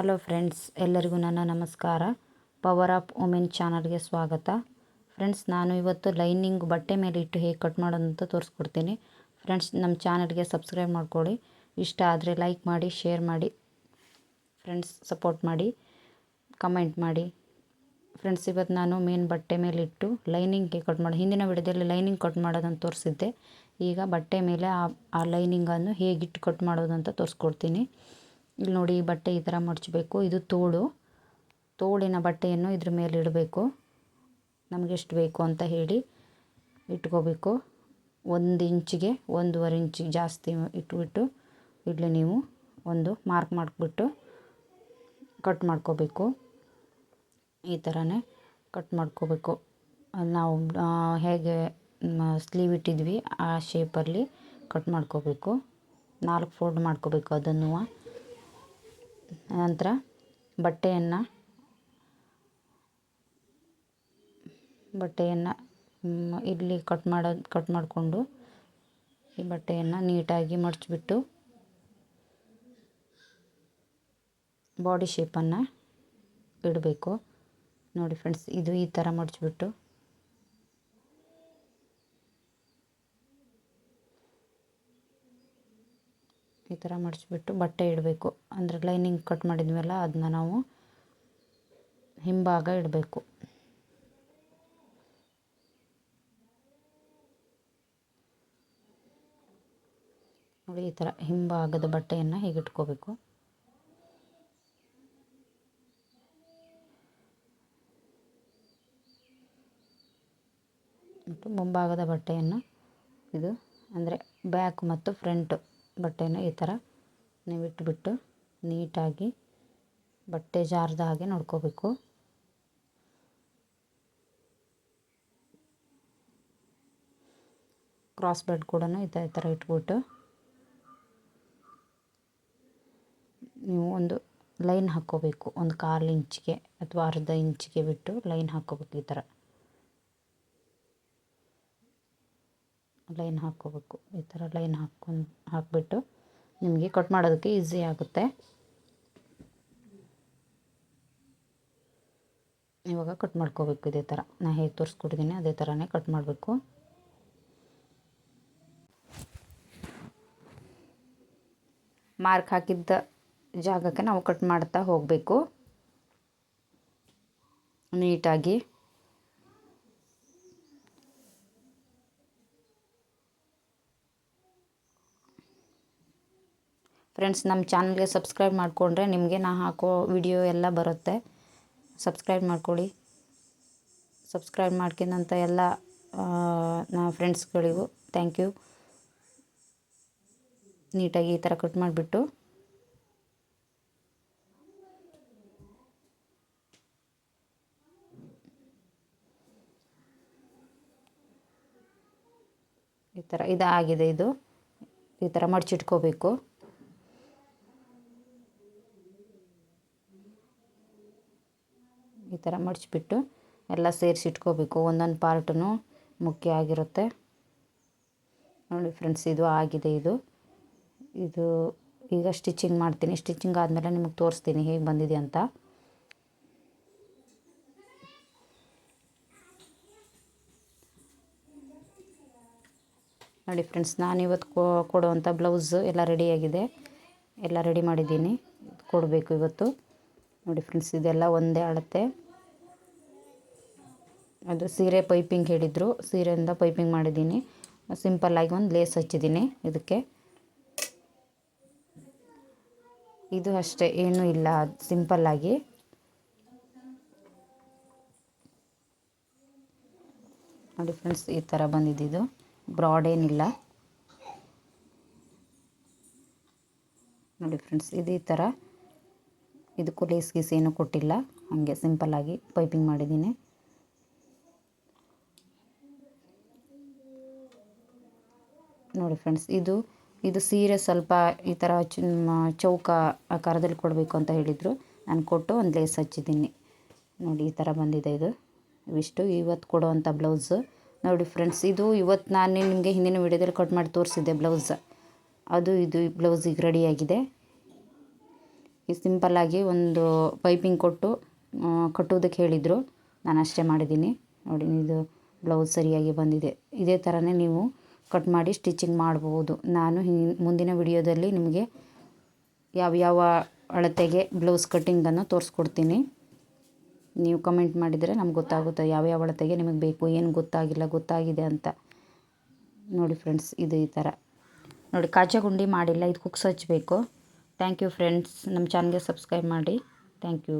Hello friends ಎಲ್ಲರಿಗೂ ನನ್ನ ನಮಸ್ಕಾರ. ಪವರ್ ಆಫ್ ವುಮೆನ್ ಚಾನಲ್ಗೆ ಸ್ವಾಗತ. ಫ್ರೆಂಡ್ಸ್ ನಾನು ಇವತ್ತು ಲೈನಿಂಗ್ ಬಟ್ಟೆ ಮೇಲೆ ಇಟ್ಟು ಹೇಗೆ ಕಟ್ ಮಾಡೋದು ಅಂತ ತೋರಿಸ್ಕೊಡ್ತೀನಿ. ಫ್ರೆಂಡ್ಸ್ ನಮ್ಮ ಚಾನಲ್ಗೆ ಸಬ್ಸ್ಕ್ರೈಬ್ ಮಾಡ್ಕೊಳ್ಳಿ. ಇಷ್ಟ ಆದರೆ ಲೈಕ್ ಮಾಡಿ ಶೇರ್ ಮಾಡಿ. ಫ್ರೆಂಡ್ಸ್ ಸಪೋರ್ಟ್ ಮಾಡಿ. ಕಮೆಂಟ್ ಮಾಡಿ. ಫ್ರೆಂಡ್ಸ್ ಇವತ್ತು ನಾನು ಮೇನ್ ಬಟ್ಟೆ ಮೇಲೆ ಇಟ್ಟು ಲೈನಿಂಗ್ಗೆ ಕಟ್ ಮಾಡಿ ಹಿಂದಿನ ವಿಡಿಯೋದಲ್ಲಿ ಲೈನಿಂಗ್ ಕಟ್ ಮಾಡೋದಂತ ತೋರಿಸಿದ್ದೆ. ಈಗ ಬಟ್ಟೆ ಮೇಲೆ ಆ ಆ ಲೈನಿಂಗನ್ನು ಹೇಗಿಟ್ಟು ಕಟ್ ಮಾಡೋದು ಅಂತ ತೋರಿಸ್ಕೊಡ್ತೀನಿ. ಇಲ್ಲಿ ನೋಡಿ ಬಟ್ಟೆ ಈ ಥರ ಮಡಚಬೇಕು. ಇದು ತೋಳು. ತೋಳಿನ ಬಟ್ಟೆಯನ್ನು ಇದ್ರ ಮೇಲೆ ಇಡಬೇಕು. ನಮಗೆ ಎಷ್ಟು ಬೇಕು ಅಂತ ಹೇಳಿ ಇಟ್ಕೋಬೇಕು. ಒಂದು ಇಂಚಿಗೆ ಒಂದೂವರೆ ಇಂಚಿಗೆ ಜಾಸ್ತಿ ಇಟ್ಬಿಟ್ಟು ಇಲ್ಲಿ ನೀವು ಒಂದು ಮಾರ್ಕ್ ಮಾಡಿಬಿಟ್ಟು ಕಟ್ ಮಾಡ್ಕೋಬೇಕು. ಈ ಥರನೇ ಕಟ್ ಮಾಡ್ಕೋಬೇಕು. ನಾವು ಹೇಗೆ ಸ್ಲೀವ್ ಇಟ್ಟಿದ್ವಿ, ಆ ಶೇಪಲ್ಲಿ ಕಟ್ ಮಾಡ್ಕೋಬೇಕು. ನಾಲ್ಕು ಫೋಲ್ಡ್ ಮಾಡ್ಕೋಬೇಕು ಅದನ್ನು. ನಂತರ ಬಟ್ಟೆಯನ್ನು ಬಟ್ಟೆಯನ್ನು ಇಲ್ಲಿ ಕಟ್ ಮಾಡೋದು ಕಟ್ ಮಾಡಿಕೊಂಡು ಈ ಬಟ್ಟೆಯನ್ನು ನೀಟಾಗಿ ಮಡಚಿಬಿಟ್ಟು ಬಾಡಿ ಶೇಪನ್ನು ಇಡಬೇಕು. ನೋಡಿ ಫ್ರೆಂಡ್ಸ್ ಇದು ಈ ಥರ ಮಡಚಿಬಿಟ್ಟು ಈ ಥರ ಮಡಚಿಬಿಟ್ಟು ಬಟ್ಟೆ ಇಡಬೇಕು. ಅಂದರೆ ಲೈನಿಂಗ್ ಕಟ್ ಮಾಡಿದ್ವಲ್ಲ ಅದನ್ನ ನಾವು ಹಿಂಭಾಗ ಇಡಬೇಕು. ನೋಡಿ ಈ ಥರ ಹಿಂಭಾಗದ ಬಟ್ಟೆಯನ್ನು ಹೀಗೆ ಇಟ್ಕೋಬೇಕು ಮತ್ತು ಮುಂಭಾಗದ ಬಟ್ಟೆಯನ್ನು ಇದು, ಅಂದರೆ ಬ್ಯಾಕ್ ಮತ್ತು ಫ್ರಂಟ್ ಬಟ್ಟೆಯನ್ನು ಈ ಥರ ನೀವು ಇಟ್ಬಿಟ್ಟು ನೀಟಾಗಿ ಬಟ್ಟೆ ಜಾರದ ಹಾಗೆ ನೋಡ್ಕೋಬೇಕು. ಕ್ರಾಸ್ ಬೆಡ್ ಕೂಡ ಈ ಥರ ಇಟ್ಬಿಟ್ಟು ನೀವು ಒಂದು ಲೈನ್ ಹಾಕ್ಕೋಬೇಕು. ಒಂದು ಕಾಲು ಇಂಚಿಗೆ ಅಥವಾ ಅರ್ಧ ಇಂಚಿಗೆ ಬಿಟ್ಟು ಲೈನ್ ಹಾಕ್ಕೋಬೇಕು ಈ ಥರ. ಲೈನ್ ಹಾಕ್ಕೋಬೇಕು. ಈ ಥರ ಲೈನ್ ಹಾಕ್ಕೊಂಡು, ಹಾಕಿಬಿಟ್ಟು ನಿಮಗೆ ಕಟ್ ಮಾಡೋದಕ್ಕೆ ಈಸಿ ಆಗುತ್ತೆ. ಇವಾಗ ಕಟ್ ಮಾಡ್ಕೋಬೇಕು ಇದೇ ಥರ. ನಾನು ಹೇಗೆ ತೋರಿಸ್ಕೊಟ್ಟಿದ್ದೀನಿ ಅದೇ ಥರನೇ ಕಟ್ ಮಾಡಬೇಕು. ಮಾರ್ಕ್ ಹಾಕಿದ್ದ ಜಾಗಕ್ಕೆ ನಾವು ಕಟ್ ಮಾಡ್ತಾ ಹೋಗಬೇಕು. ನೀಟಾಗಿ. ಫ್ರೆಂಡ್ಸ್ ನಮ್ಮ ಚಾನಲ್ಗೆ ಸಬ್ಸ್ಕ್ರೈಬ್ ಮಾಡಿಕೊಂಡ್ರೆ ನಿಮಗೆ ನಾ ಹಾಕೋ ವಿಡಿಯೋ ಎಲ್ಲ ಬರುತ್ತೆ. ಸಬ್ಸ್ಕ್ರೈಬ್ ಮಾಡ್ಕೊಳ್ಳಿ. ಸಬ್ಸ್ಕ್ರೈಬ್ ಮಾಡ್ಕೊಂಡಂಥ ಎಲ್ಲ ನಮ್ಮ ಫ್ರೆಂಡ್ಸ್ಗಳಿಗೂ ಥ್ಯಾಂಕ್ ಯು ನೀಟಾಗಿ ಈ ಥರ ಕಟ್ ಮಾಡಿಬಿಟ್ಟು. ಈ ಥರ ಇದಾಗಿದೆ ಇದು. ಈ ಥರ ಮಡಚಿಟ್ಕೋಬೇಕು. ಈ ಥರ ಮಡಚಿಬಿಟ್ಟು ಎಲ್ಲ ಸೇರಿಸಿ ಇಟ್ಕೋಬೇಕು. ಒಂದೊಂದು ಪಾರ್ಟೂ ಮುಖ್ಯ ಆಗಿರುತ್ತೆ. ನೋಡಿ ಫ್ರೆಂಡ್ಸ್, ಇದು ಆಗಿದೆ ಇದು. ಇದು ಈಗ ಸ್ಟಿಚಿಂಗ್ ಮಾಡ್ತೀನಿ. ಸ್ಟಿಚಿಂಗ್ ಆದಮೇಲೆ ನಿಮಗೆ ತೋರಿಸ್ತೀನಿ ಹೇಗೆ ಬಂದಿದೆ ಅಂತ. ನೋಡಿ ಫ್ರೆಂಡ್ಸ್ ನಾನು ಇವತ್ತು ಕೊಡುವಂಥ ಬ್ಲೌಸ್ ಎಲ್ಲ ರೆಡಿಯಾಗಿದೆ ಎಲ್ಲ ರೆಡಿ ಮಾಡಿದ್ದೀನಿ. ಕೊಡಬೇಕು ಇವತ್ತು. ನೋಡಿ ಫ್ರೆಂಡ್ಸ್, ಇದೆಲ್ಲ ಒಂದೇ ಅಳತೆ. ಅದು ಸೀರೆ ಪೈಪಿಂಗ್ ಹೇಳಿದರು. ಸೀರೆಯಿಂದ ಪೈಪಿಂಗ್ ಮಾಡಿದ್ದೀನಿ. ಸಿಂಪಲ್ಲಾಗಿ ಒಂದು ಲೇಸ್ ಹಚ್ಚಿದ್ದೀನಿ ಇದಕ್ಕೆ. ಇದು ಅಷ್ಟೇ, ಏನೂ ಇಲ್ಲ ಸಿಂಪಲ್ಲಾಗಿ ನೋಡಿ ಫ್ರೆಂಡ್ಸ್, ಈ ಥರ ಬಂದಿದ್ದು ಬ್ರಾಡ್ ಏನಿಲ್ಲ. ನೋಡಿ ಫ್ರೆಂಡ್ಸ್, ಇದು ಈ ಥರ ಇದಕ್ಕೂ ಲೇಸ್ ಗೀಸ್ ಏನೂ ಕೊಟ್ಟಿಲ್ಲ. ಹಾಗೆ ಸಿಂಪಲ್ಲಾಗಿ ಪೈಪಿಂಗ್ ಮಾಡಿದ್ದೀನಿ. ನೋಡಿ ಫ್ರೆಂಡ್ಸ್ ಇದು ಇದು ಸೀರೆ ಸ್ವಲ್ಪ ಈ ಥರ ಚೌಕ ಆಕಾರದಲ್ಲಿ ಕೊಡಬೇಕು ಅಂತ ಹೇಳಿದರು. ನಾನು ಕೊಟ್ಟು ಒಂದು ಲೇಸ್ ಹಚ್ಚಿದ್ದೀನಿ. ನೋಡಿ ಈ ಥರ ಬಂದಿದೆ ಇದು. ಇವಿಷ್ಟು ಇವತ್ತು ಕೊಡುವಂಥ ಬ್ಲೌಸು ನೋಡಿ ಫ್ರೆಂಡ್ಸ್ ಇದು ಇವತ್ತು ನಾನು ನಿಮಗೆ ಹಿಂದಿನ ವೀಡಿಯೋದಲ್ಲಿ ಕಟ್ ಮಾಡಿ ತೋರಿಸಿದ್ದೆ ಬ್ಲೌಸ್ ಅದು, ಇದು ಬ್ಲೌಸ್ ಈಗ ರೆಡಿಯಾಗಿದೆ ಈ ಸಿಂಪಲ್ಲಾಗಿ ಒಂದು ಪೈಪಿಂಗ್ ಕೊಟ್ಟು ಕಟ್ಟುವುದಕ್ಕೆ ಹೇಳಿದರು. ನಾನು ಅಷ್ಟೇ ಮಾಡಿದ್ದೀನಿ. ನೋಡಿ, ಇದು ಬ್ಲೌಸ್ ಸರಿಯಾಗಿ ಬಂದಿದೆ. ಇದೇ ಥರನೇ ನೀವು ಕಟ್ ಮಾಡಿ ಸ್ಟಿಚಿಂಗ್ ಮಾಡಬಹುದು ನಾನು ಮುಂದಿನ ವಿಡಿಯೋದಲ್ಲಿ ನಿಮಗೆ ಯಾವ ಯಾವ ಅಳತೆಗೆ ಬ್ಲೌಸ್ ಕಟ್ಟಿಂಗನ್ನು ತೋರಿಸ್ಕೊಡ್ತೀನಿ. ನೀವು ಕಮೆಂಟ್ ಮಾಡಿದರೆ ನಮ್ಗೆ ಗೊತ್ತಾಗುತ್ತೆ ಯಾವ್ಯಾವ ಅಳತೆಗೆ ನಿಮಗೆ ಬೇಕು, ಏನು ಗೊತ್ತಾಗಿಲ್ಲ, ಗೊತ್ತಾಗಿದೆ ಅಂತ. ನೋಡಿ ಫ್ರೆಂಡ್ಸ್, ಇದು ಈ ಥರ. ನೋಡಿ, ಕಾಜಾ ಗುಂಡಿ ಮಾಡಿಲ್ಲ, ಇದು ಕುಕ್ಸ್ ಹಚ್ಚಬೇಕು ಥ್ಯಾಂಕ್ ಯು ಫ್ರೆಂಡ್ಸ್ ನಮ್ಮ ಚಾನಲ್ಗೆ ಸಬ್ಸ್ಕ್ರೈಬ್ ಮಾಡಿ ಥ್ಯಾಂಕ್ ಯು